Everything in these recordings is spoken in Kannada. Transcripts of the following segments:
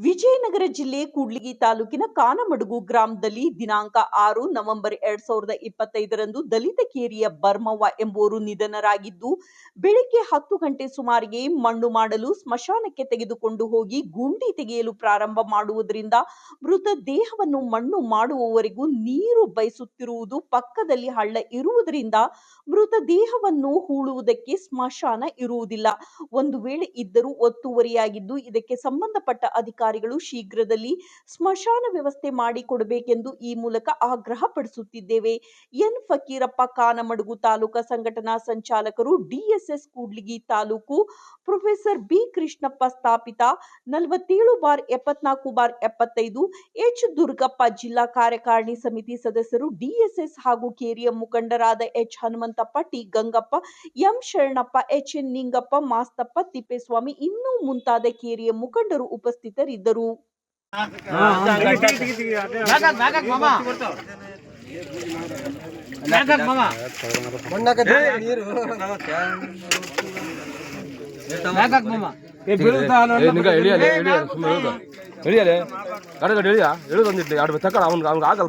ವಿಜಯನಗರ ಜಿಲ್ಲೆ ಕೂಡ್ಲಿಗಿ ತಾಲೂಕಿನ ಕಾನಮಡುಗು ಗ್ರಾಮದಲ್ಲಿ ದಿನಾಂಕ ಆರು ನವೆಂಬರ್ ಎರಡ್ ಸಾವಿರದ ಇಪ್ಪತ್ತೈದರಂದು ದಲಿತ ಕೇರಿಯ ಬರ್ಮವ್ವ ಎಂಬುವರು ನಿಧನರಾಗಿದ್ದು, ಬೆಳಿಗ್ಗೆ ಹತ್ತು ಗಂಟೆ ಸುಮಾರಿಗೆ ಮಣ್ಣು ಮಾಡಲು ಸ್ಮಶಾನಕ್ಕೆ ತೆಗೆದುಕೊಂಡು ಹೋಗಿ ಗುಂಡಿ ತೆಗೆಯಲು ಪ್ರಾರಂಭ ಮಾಡುವುದರಿಂದ ಮೃತ ದೇಹವನ್ನು ಮಣ್ಣು ಮಾಡುವವರೆಗೂ ನೀರು ಬಯಸುತ್ತಿರುವುದು ಪಕ್ಕದಲ್ಲಿ ಹಳ್ಳ ಇರುವುದರಿಂದ ಮೃತ ದೇಹವನ್ನು ಹೂಳುವುದಕ್ಕೆ ಸ್ಮಶಾನ ಇರುವುದಿಲ್ಲ. ಒಂದು ವೇಳೆ ಇದ್ದರೂ ಒತ್ತುವರಿಯಾಗಿದ್ದು, ಇದಕ್ಕೆ ಸಂಬಂಧಪಟ್ಟ ಅಧಿಕಾರಿಗಳು ಶೀಘ್ರದಲ್ಲಿ ಸ್ಮಶಾನ ವ್ಯವಸ್ಥೆ ಮಾಡಿಕೊಡಬೇಕೆಂದು ಈ ಮೂಲಕ ಆಗ್ರಹ ಪಡಿಸುತ್ತಿದ್ದೇವೆ. ಎನ್. ಫಕೀರಪ್ಪ ಕಾನಮಡುಗು ತಾಲೂಕಾ ಸಂಘಟನಾ ಸಂಚಾಲಕರು DSS Kudligi taluk professor B. Krishnappa ಸ್ಥಾಪಿತ ನಲವತ್ತೇಳು ಬಾರ್ ಎಪ್ಪತ್ನಾಲ್ಕು ಬಾರ್ ಎಪ್ಪತ್ತೈದು ಎಚ್. ದುರ್ಗಪ್ಪ ಜಿಲ್ಲಾ ಕಾರ್ಯಕಾರಿಣಿ ಸಮಿತಿ ಸದಸ್ಯರು ಡಿಎಸ್ಎಸ್ ಹಾಗೂ ಕೇರಿಯ ಮುಖಂಡರಾದ H. Hanumanthappa, T. Gangappa, M. Sharanappa, H. N. Ningappa, Masthappa, Thippeswamy ಇನ್ನೂ ಮುಂತಾದ ಕೇರಿಯ ಮುಖಂಡರು ಉಪಸ್ಥಿತರಿದ್ದರು. ನಿಂಗ ಇಳಿಯಲೆ ಗಾಡಿ ಗಾಡಿ ಇಳಿಯ ಇಳಿದು ಒಂದಿಟ್ಟು ಎರಡು ತಕ್ಕ ಅವ್ನಿಗೆ ಅವ್ನಿಗೆ ಆಗಲ್ಲ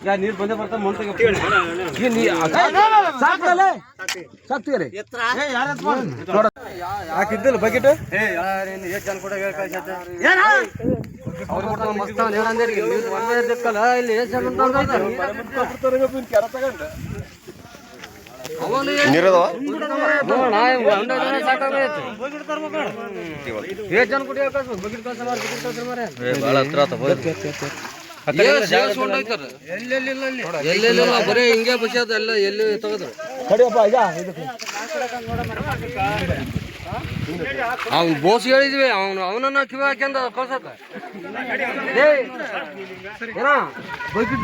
ಕಾಪ್ರವು ನೀರು ಬಂದೇ ಬರ್ತಾ ಮುಂದೆ ಏನ್? ನೀ ಸಾಕ್ರಲೆ ಸಾಕ್ತೀರಿ ಹಾಕಿದ್ದಿಲ್ಲ ಬಕೆಟ್ ಎಲ್ಲೆಲ್ಲ ಬರೀ ಹಿಂಗೆ ಬಸ್ಸದ ಎಲ್ಲ ಎಲ್ಲಿ ತಗದ್ರು ಕಡಿಯಪ್ಪ ಈಗ ಇದಕ್ಕೆ ಅವ್ನ್ ಬೋಸ್ ಹೇಳಿದ್ವಿ ಅವನು ಅವನನ್ನ ಕಿವಿ ಹಾಕ್ಯಂದ ಕಳ್ಸತ್ತ.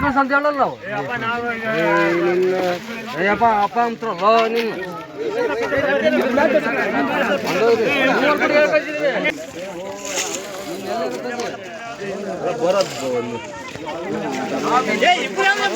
ಕಳ್ಸ ಅಂತ ಹೇಳಲ್ಲ ನಾವು ಅಯ್ಯಪ್ಪ ಅಪ್ಪ ಅಂತಾರಲ್ಲ ನಿನ್ನ. ಹಂಗಾಗಿ এই পুরানো